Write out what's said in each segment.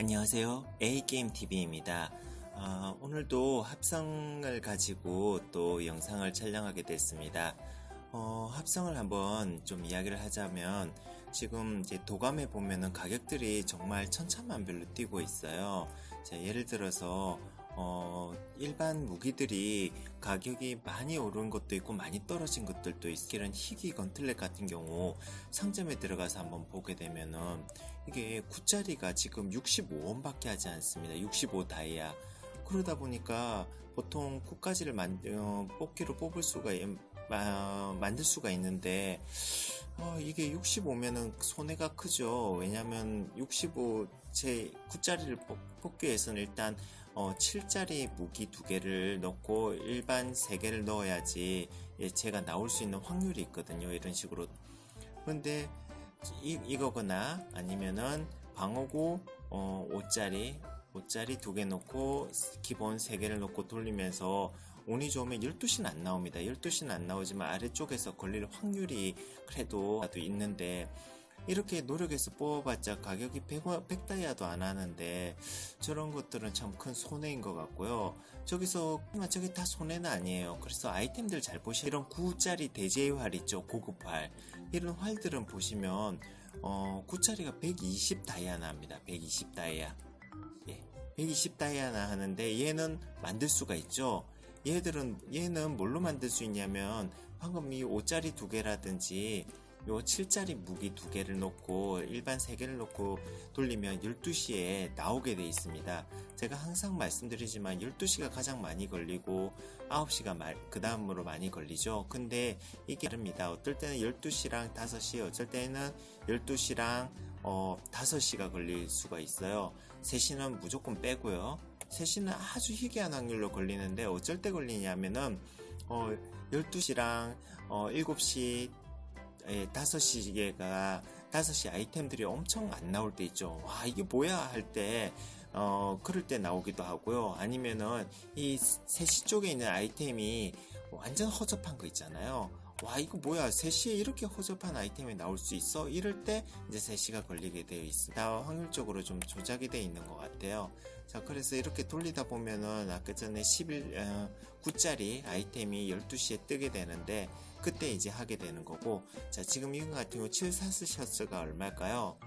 안녕하세요. A게임TV입니다. 아, 오늘도 합성을 가지고 또 영상을 촬영하게 됐습니다. 어, 합성을 한번 좀 이야기를 하자면 지금 이제 도감에 보면은 가격들이 정말 천차만별로 뛰고 있어요. 자, 예를 들어서 어, 일반 무기들이 가격이 많이 오른 것도 있고 많이 떨어진 것들도 있고 이런 희귀 건틀렛 같은 경우 상점에 들어가서 한번 보게 되면은 이게 9짜리가 지금 65원밖에 하지 않습니다. 65 다이아. 그러다 보니까 보통 9까지를 만, 어, 뽑기로 뽑을 수가, 있- 마- 만들 수가 있는데, 어, 이게 65면은 손해가 크죠. 왜냐면 65, 제 9짜리를 뽑기 위해서는 일단, 어, 7짜리 무기 두 개를 넣고 일반 세 개를 넣어야지 예체가 나올 수 있는 확률이 있거든요. 이런 식으로. 근데 이, 이거거나 아니면은 방어구 어, 5짜리 5짜리 두 개 넣고 기본 3개를 넣고 돌리면서 운이 좋으면 12시는 안 나옵니다. 12시는 안 나오지만 아래쪽에서 걸릴 확률이 그래도 있는데 이렇게 노력해서 뽑아봤자 가격이 100, 100다이아도 안 하는데 저런 것들은 참 큰 손해인 것 같고요. 저기서 아, 저게 다 손해는 아니에요. 그래서 아이템들 잘 보시 이런 9짜리 대제의 활 있죠. 고급 활. 이런 활들은 보시면 어 9짜리가 120 다이아나 합니다. 120 다이아. 예. 120 다이아 나 하는데 얘는 만들 수가 있죠. 얘들은 얘는 뭘로 만들 수 있냐면 방금 이 5짜리 두 개라든지 요 7짜리 무기 두 개를 놓고 일반 세 개를 놓고 돌리면 12시에 나오게 돼 있습니다. 제가 항상 말씀드리지만 12시가 가장 많이 걸리고 9시가 그 다음으로 많이 걸리죠. 근데 이게 다릅니다. 어떨 때는 12시랑 5시, 어쩔 때는 12시랑 어, 5시가 걸릴 수가 있어요. 3시는 무조건 빼고요. 3시는 아주 희귀한 확률로 걸리는데 어쩔 때 걸리냐면은 어, 12시랑 어, 7시 예, 5시계가 5시 아이템들이 엄청 안 나올 때 있죠. 와, 이게 뭐야 할 때, 어, 그럴 때 나오기도 하고요. 아니면은 이 3시 쪽에 있는 아이템이 완전 허접한 거 있잖아요. 와, 이거 뭐야. 3시에 이렇게 허접한 아이템이 나올 수 있어? 이럴 때 이제 3시가 걸리게 되어 있습니다. 확률적으로 좀 조작이 되어 있는 것 같아요. 자, 그래서 이렇게 돌리다 보면은 아까 전에 11, 어, 9짜리 아이템이 12시에 뜨게 되는데 그때 이제 하게 되는 거고 자, 지금 이거 같은 경우 7사스 셔츠가 얼마일까요?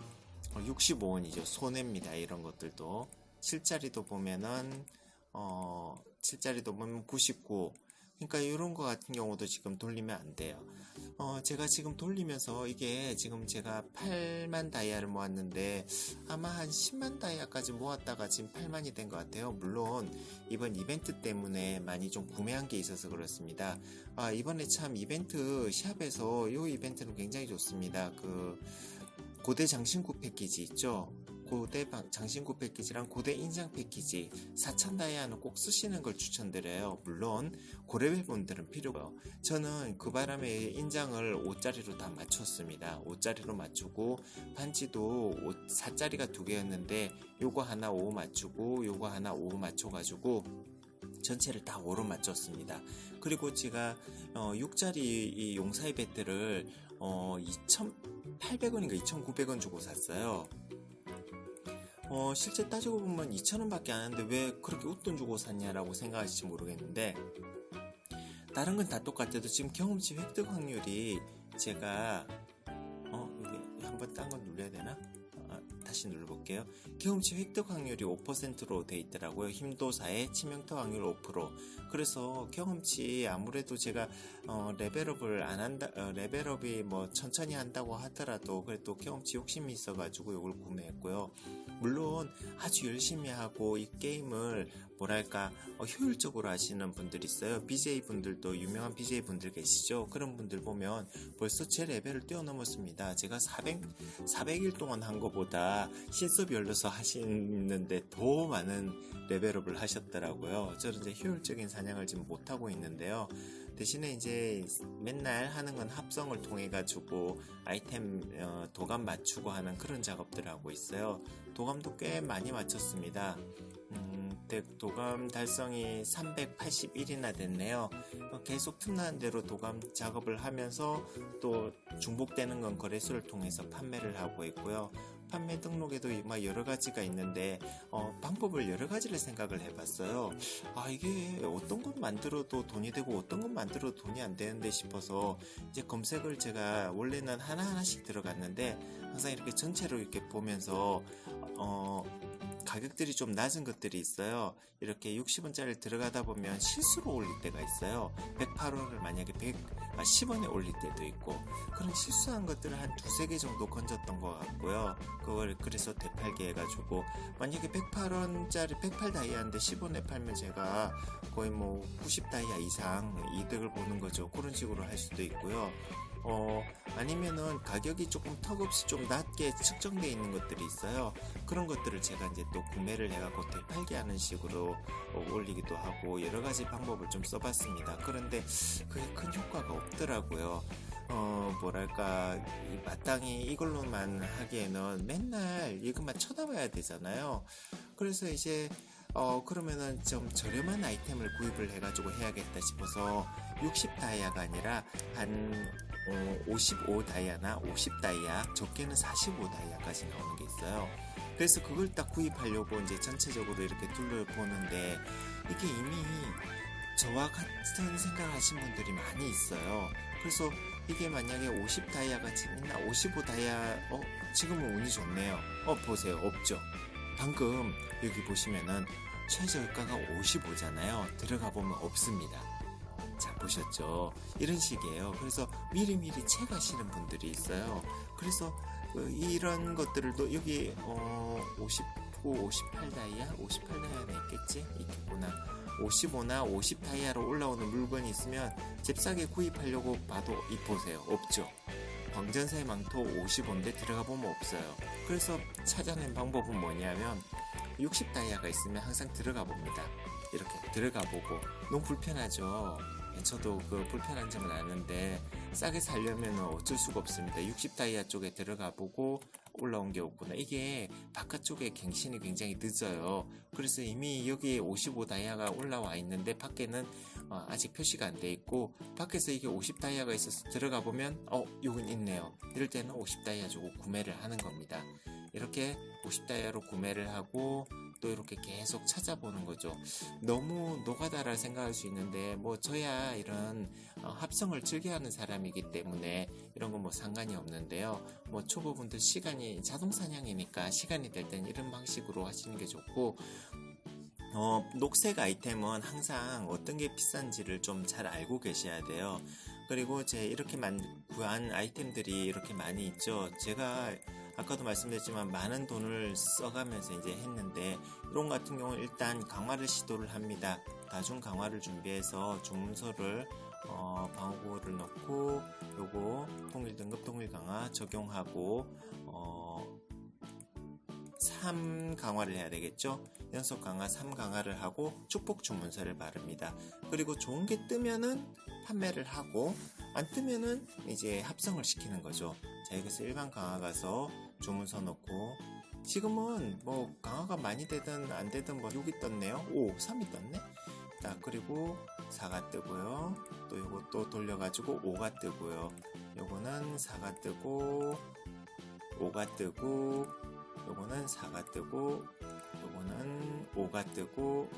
어, 65원이죠. 손해입니다. 이런 것들도. 7짜리도 보면은 어, 7짜리도 보면 99 그러니까 이런 거 같은 경우도 지금 돌리면 안 돼요. 어, 제가 지금 돌리면서 이게 지금 제가 8만 다이아를 모았는데 아마 한 10만 다이아까지 모았다가 지금 8만이 된 것 같아요. 물론 이번 이벤트 때문에 많이 좀 구매한 게 있어서 그렇습니다. 아, 이번에 참 이벤트 샵에서 이 이벤트는 굉장히 좋습니다. 그 고대 장신구 패키지 있죠? 고대 장신구 패키지랑 고대 인장 패키지 4천 다이아는 꼭 쓰시는 걸 추천드려요. 물론 고레벨 분들은 필요고요. 저는 그 바람에 인장을 5짜리로 다 맞췄습니다. 5짜리로 맞추고 반지도 4짜리가 두 개였는데 요거 하나 5 맞추고 요거 하나 5 맞춰가지고 전체를 다 5로 맞췄습니다. 그리고 제가 어, 6짜리 이 용사의 배트를 어, 2,800원인가 2,900원 주고 샀어요. 어, 실제 따지고 보면 2,000원밖에 안 하는데 왜 그렇게 웃돈 주고 샀냐라고 생각하실지 모르겠는데 다른 건 다 똑같아도 지금 경험치 획득 확률이 제가 어, 이게 한번 딴 건 눌러야 되나? 아, 다시 눌러볼게요. 경험치 획득 확률이 5%로 돼 있더라고요. 힘도사의 치명타 확률 5%. 그래서 경험치 아무래도 제가 어, 레벨업을 안 한다, 어, 레벨업이 뭐 천천히 한다고 하더라도 그래도 경험치 욕심이 있어가지고 이걸 구매했고요. 물론 아주 열심히 하고 이 게임을 뭐랄까 어, 효율적으로 하시는 분들 있어요. BJ 분들도 유명한 BJ 분들 계시죠. 그런 분들 보면 벌써 제 레벨을 뛰어넘었습니다. 제가 400 400일 동안 한 것보다 신섭이 열려서 하시는데 더 많은 레벨업을 하셨더라고요. 저는 이제 효율적인 사냥을 지금 못 하고 있는데요. 대신에 이제 맨날 하는 건 합성을 통해 가지고 아이템 어, 도감 맞추고 하는 그런 작업들 하고 있어요. 도감도 꽤 많이 맞췄습니다. 음, 대- 도감 달성이 381이나 됐네요. 어, 계속 틈나는 대로 도감 작업을 하면서 또 중복되는 건 거래소를 통해서 판매를 하고 있고요. 판매 등록에도 막 여러 가지가 있는데 어, 방법을 여러 가지를 생각을 해봤어요. 아 이게 어떤 것 만들어도 돈이 되고 어떤 것 만들어도 돈이 안 되는데 싶어서 이제 검색을 제가 원래는 하나 하나씩 들어갔는데 항상 이렇게 전체로 이렇게 보면서 어 가격들이 좀 낮은 것들이 있어요. 이렇게 60원짜리 들어가다 보면 실수로 올릴 때가 있어요. 108원을 만약에 100, 아, 10원에 올릴 때도 있고 그런 실수한 것들을 한 두세 개 정도 건졌던 것 같고요. 그걸 그래서 되팔게 해가지고 만약에 108원짜리 108 다이아인데 10원에 팔면 제가 거의 뭐 90 다이아 이상 이득을 보는 거죠. 그런 식으로 할 수도 있고요. 어, 아니면은 가격이 조금 턱없이 좀 낮게 측정되어 있는 것들이 있어요. 그런 것들을 제가 이제 또 구매를 해갖고 되팔게 하는 식으로 어, 올리기도 하고 여러 가지 방법을 좀 써봤습니다. 그런데 그게 큰 효과가 없더라고요. 어, 뭐랄까, 이 마땅히 이걸로만 하기에는 맨날 이것만 쳐다봐야 되잖아요. 그래서 이제, 어, 그러면은 좀 저렴한 아이템을 구입을 해가지고 해야겠다 싶어서 60 다이아가 아니라 한, 어, 55 다이아나 50 다이아, 적게는 45 다이아까지 나오는 게 있어요. 그래서 그걸 딱 구입하려고 이제 전체적으로 이렇게 둘러보는데 이게 이미 저와 같은 생각하신 분들이 많이 있어요. 그래서 이게 만약에 50 다이아가 지금나 55 다이아, 어, 지금은 운이 좋네요. 어, 보세요. 없죠? 방금 여기 보시면은 최저가가 55잖아요. 들어가 보면 없습니다. 자, 보셨죠? 이런 식이에요. 그래서 미리미리 채가시는 분들이 있어요. 그래서 그 이런 것들도 여기 어, 59, 58 다이아, 58 다이아는 있겠지? 있겠구나. 55나 50 다이아로 올라오는 물건이 있으면 잽싸게 구입하려고 봐도 이 보세요. 없죠. 광전사의 망토 55인데 들어가 보면 없어요. 그래서 찾아낸 방법은 뭐냐면 60 다이아가 있으면 항상 들어가 봅니다. 이렇게 들어가 보고 너무 불편하죠. 저도 그 불편한 점은 아는데 싸게 살려면 어쩔 수가 없습니다. 60 다이아 쪽에 들어가 보고 올라온 게 없구나. 이게 바깥쪽에 갱신이 굉장히 늦어요. 그래서 이미 여기 55 다이아가 올라와 있는데 밖에는 어, 아직 표시가 안 돼 있고 밖에서 이게 50 다이아가 있어서 들어가 보면 어 여긴 있네요. 이럴 때는 50 다이아 주고 구매를 하는 겁니다. 이렇게 50 다이아로 구매를 하고 또 이렇게 계속 찾아보는 거죠. 너무 노가다라 생각할 수 있는데 뭐 저야 이런 어, 합성을 즐겨하는 사람이기 때문에 이런 건 뭐 상관이 없는데요. 뭐 초보분들 시간이 자동 사냥이니까 시간이 될 땐 이런 방식으로 하시는 게 좋고 어, 녹색 아이템은 항상 어떤 게 비싼지를 좀 잘 알고 계셔야 돼요. 그리고 제 이렇게 만, 구한 아이템들이 이렇게 많이 있죠. 제가 아까도 말씀드렸지만 많은 돈을 써가면서 이제 했는데 이런 것 같은 경우는 일단 강화를 시도를 합니다. 다중 강화를 준비해서 주문서를 어, 방어구를 넣고 요거 통일 등급 통일 강화 적용하고 어, 3 강화를 해야 되겠죠? 연속 강화 3 강화를 하고 축복 주문서를 바릅니다. 그리고 좋은 게 뜨면은 판매를 하고 안 뜨면은 이제 합성을 시키는 거죠. 자, 여기서 일반 강화 가서 주문서 넣고 지금은 뭐 강화가 많이 되든 안 되든 뭐 6이 떴네요. 오, 3이 떴네. 자, 그리고 4가 뜨고요. 또또 돌려가지고 5가 뜨고요. 요거는 4가 뜨고 5가 뜨고 요거는 4가 뜨고 요거는 5가 뜨고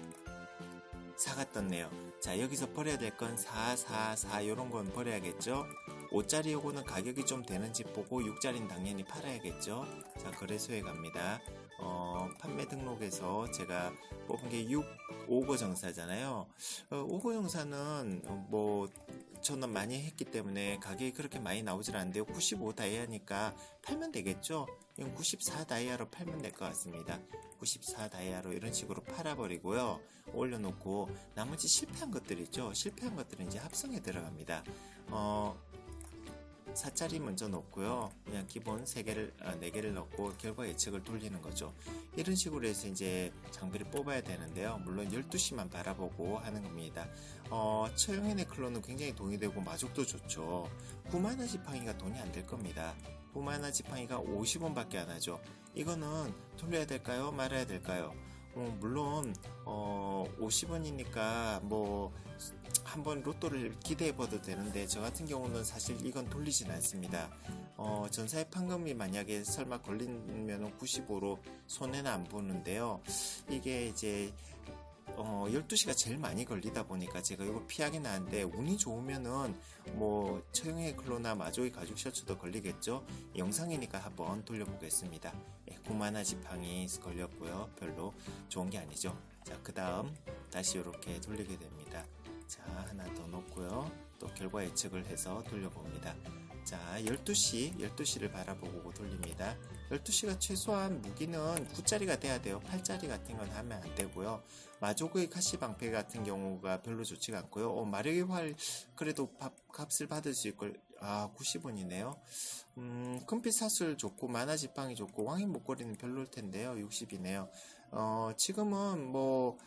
4가 떴네요. 자, 여기서 버려야 될 건 4, 4, 4 요런 건 버려야겠죠? 5짜리 요거는 가격이 좀 되는지 보고 6짜리는 당연히 팔아야겠죠? 자, 거래소에 갑니다. 어, 판매 등록에서 제가 뽑은 게 6, 5고 정사잖아요. 어, 5고 정사는 어, 뭐 저는 많이 했기 때문에 가격이 그렇게 많이 나오질 않는데요. 95 다이아니까 팔면 되겠죠? 이건 94 다이아로 팔면 될 것 같습니다. 94 다이아로 이런 식으로 팔아버리고요. 올려놓고 나머지 실패한 것들 있죠? 실패한 것들은 이제 합성에 들어갑니다. 어, 4짜리 먼저 넣고요. 그냥 기본 3개를, 아, 4개를 넣고 결과 예측을 돌리는 거죠. 이런 식으로 해서 이제 장비를 뽑아야 되는데요. 물론 12시만 바라보고 하는 겁니다. 어, 처형인의 클론은 굉장히 돈이 되고 마족도 좋죠. 9만원 지팡이가 돈이 안 될 겁니다. 9만원 지팡이가 50원 밖에 안 하죠. 이거는 돌려야 될까요? 말아야 될까요? 어, 물론 어, 50원이니까 뭐 한번 로또를 기대해 봐도 되는데 저 같은 경우는 사실 이건 돌리진 않습니다. 어, 전사의 판금이 만약에 설마 걸리면 95로 손해는 안 보는데요. 이게 이제 어, 12시가 제일 많이 걸리다 보니까 제가 이거 피하긴 하는데 운이 좋으면은 뭐 처형의 클로나 마조의 가죽 셔츠도 걸리겠죠. 영상이니까 한번 돌려보겠습니다. 예, 고만화 지팡이 걸렸고요. 별로 좋은 게 아니죠. 자, 그 다음 다시 이렇게 돌리게 됩니다. 자, 하나 더 놓고요. 또 결과 예측을 해서 돌려봅니다. 자, 12시, 12시를 바라보고 돌립니다. 12시가 최소한 무기는 9짜리가 돼야 돼요. 8짜리 같은 건 하면 안 되고요. 마조그의 카시 방패 같은 경우가 별로 좋지가 않고요. 어, 마력의 활, 그래도 밥, 값을 받을 수 있걸, 아, 90원이네요. 음, 금빛 사슬 좋고, 만화 지팡이 좋고, 왕의 목걸이는 별로일 텐데요. 60이네요. 어, 지금은 뭐,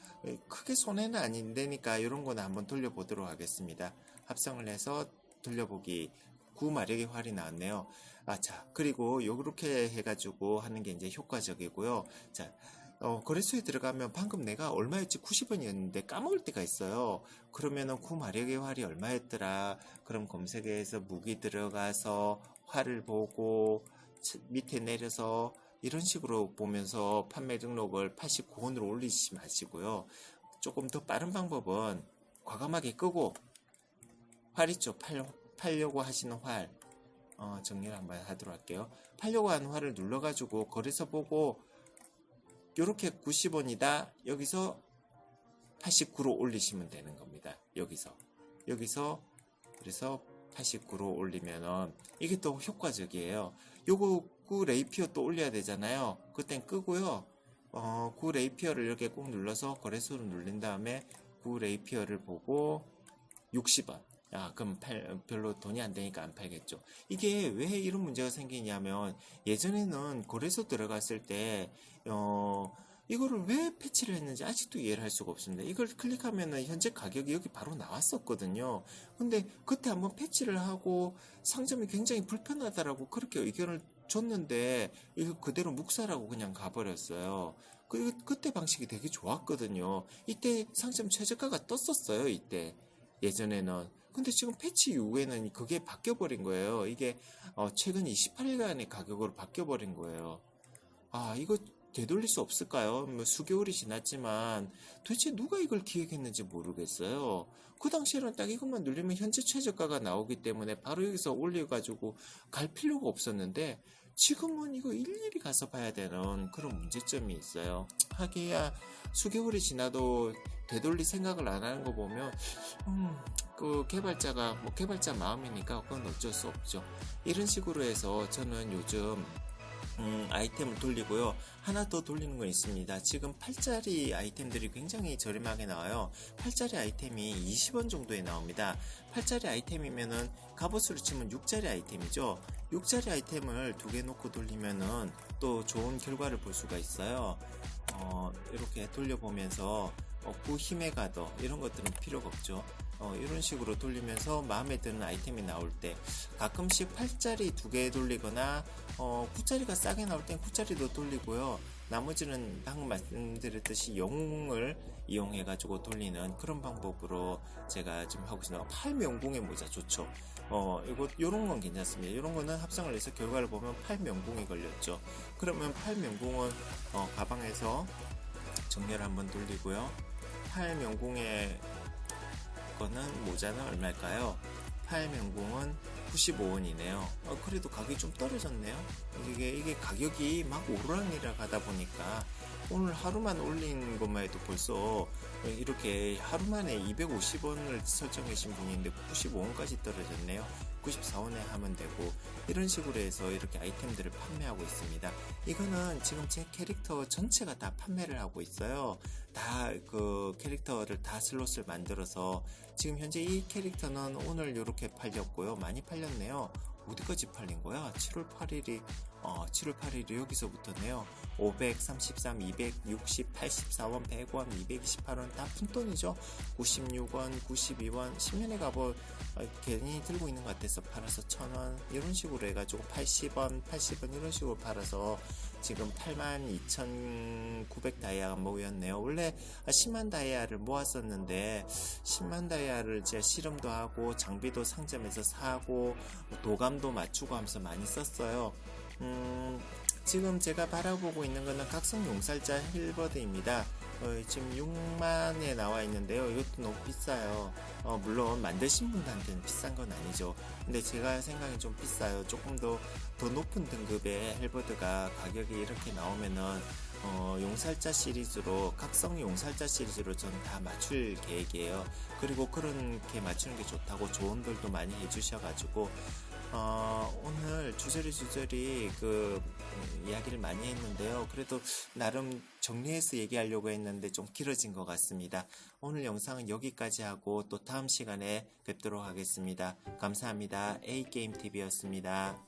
크게 손해는 아닌데니까 이런 거는 한번 돌려보도록 하겠습니다. 합성을 해서 돌려보기 구마력의 활이 나왔네요. 아, 자, 그리고 요렇게 해가지고 하는 게 이제 효과적이고요. 자, 어, 거래소에 들어가면 방금 내가 얼마였지? 90원이었는데 까먹을 때가 있어요. 그러면은 구마력의 활이 얼마였더라? 그럼 검색해서 무기 들어가서 활을 보고 밑에 내려서 이런 식으로 보면서 판매 등록을 89원으로 올리지 마시고요. 조금 더 빠른 방법은 과감하게 끄고 활 있죠? 팔, 팔려고 하시는 활 어, 정리를 한번 하도록 할게요. 팔려고 하는 활을 눌러가지고 거래소 보고 요렇게 90원이다. 여기서 89로 올리시면 되는 겁니다. 여기서 여기서 그래서 89로 올리면은 이게 또 효과적이에요. 요거 구 레이피어 또 올려야 되잖아요. 그땐 끄고요. 어, 구 레이피어를 이렇게 꾹 눌러서 거래소를 눌린 다음에 구 레이피어를 보고 60원. 아, 그럼 팔, 별로 돈이 안 되니까 안 팔겠죠. 이게 왜 이런 문제가 생기냐면 예전에는 거래소 들어갔을 때, 어, 이거를 왜 패치를 했는지 아직도 이해를 할 수가 없습니다. 이걸 클릭하면은 현재 가격이 여기 바로 나왔었거든요. 근데 그때 한번 패치를 하고 상점이 굉장히 불편하다라고 그렇게 의견을 줬는데 이거 그대로 묵사라고 그냥 가버렸어요. 그, 그때 방식이 되게 좋았거든요. 이때 상점 최저가가 떴었어요, 이때. 예전에는. 근데 지금 패치 이후에는 그게 바뀌어버린 거예요. 이게 어, 최근 28일간의 가격으로 바뀌어버린 거예요. 아, 이거 되돌릴 수 없을까요? 뭐 수개월이 지났지만 도대체 누가 이걸 기획했는지 모르겠어요. 그 당시에는 딱 이것만 누르면 현재 최저가가 나오기 때문에 바로 여기서 올려가지고 갈 필요가 없었는데 지금은 이거 일일이 가서 봐야 되는 그런 문제점이 있어요. 하기야 수개월이 지나도 되돌릴 생각을 안 하는 거 보면 음, 그 개발자가 뭐 개발자 마음이니까 그건 어쩔 수 없죠. 이런 식으로 해서 저는 요즘 음, 아이템을 돌리고요. 하나 더 돌리는 건 있습니다. 지금 8짜리 아이템들이 굉장히 저렴하게 나와요. 8짜리 아이템이 20원 정도에 나옵니다. 8짜리 아이템이면은 갑옷으로 치면 6짜리 아이템이죠. 6짜리 아이템을 두 개 놓고 돌리면은 또 좋은 결과를 볼 수가 있어요. 어, 이렇게 돌려보면서 어, 그 힘의 가더 이런 것들은 필요가 없죠. 어, 이런 식으로 돌리면서 마음에 드는 아이템이 나올 때 가끔씩 8짜리 두 개 돌리거나 어, 9짜리가 싸게 나올 땐 9짜리도 돌리고요. 나머지는 방금 말씀드렸듯이 영웅을 이용해 가지고 돌리는 그런 방법으로 제가 지금 하고 있습니다. 팔명궁의 모자 좋죠. 어, 이거 요런 건 괜찮습니다. 요런 거는 합성을 해서 결과를 보면 팔명궁이 걸렸죠. 그러면 팔명궁은 어, 가방에서 정렬 한번 돌리고요. 팔명궁의 거는 모자는 얼마일까요? 파일명공은 95원이네요. 어, 그래도 가격이 좀 떨어졌네요. 이게, 이게 가격이 막 오르락내리락 하다 보니까 오늘 하루만 올린 것만 해도 벌써 이렇게 하루 만에 250원을 설정해 신 분인데 95원까지 떨어졌네요. 94원에 하면 되고 이런 식으로 해서 이렇게 아이템들을 판매하고 있습니다. 이거는 지금 제 캐릭터 전체가 다 판매를 하고 있어요. 다 그 캐릭터를 다 슬롯을 만들어서 지금 현재 이 캐릭터는 오늘 이렇게 팔렸고요. 많이 팔렸네요. 어디까지 팔린 거야? 7월 8일이 어, 7월 8일이 여기서부터네요. 533, 260, 84원, 100원, 228원 다 푼돈이죠. 96원, 92원, 10년에 값을 어, 괜히 들고 있는 것 같아서 팔아서 1000원 이런 식으로 해가지고 80원, 80원 이런 식으로 팔아서 지금 82,900 다이아가 모였네요. 원래 10만 다이아를 모았었는데 10만 다이아를 제가 실험도 하고 장비도 상점에서 사고 도감도 맞추고 하면서 많이 썼어요. 음, 지금 제가 바라보고 있는 거는 각성 용살자 힐버드입니다. 어, 지금 6만에 나와 있는데요. 이것도 너무 비싸요. 어, 물론 만드신 분한테는 비싼 건 아니죠. 근데 제가 생각엔 좀 비싸요. 조금 더, 더 높은 등급의 헬버드가 가격이 이렇게 나오면은, 어, 용살자 시리즈로, 각성 용살자 시리즈로 저는 다 맞출 계획이에요. 그리고 그렇게 맞추는 게 좋다고 조언들도 많이 해주셔가지고, 어, 오늘 주저리 주저리 그 음, 이야기를 많이 했는데요. 그래도 나름 정리해서 얘기하려고 했는데 좀 길어진 것 같습니다. 오늘 영상은 여기까지 하고 또 다음 시간에 뵙도록 하겠습니다. 감사합니다. A게임TV였습니다.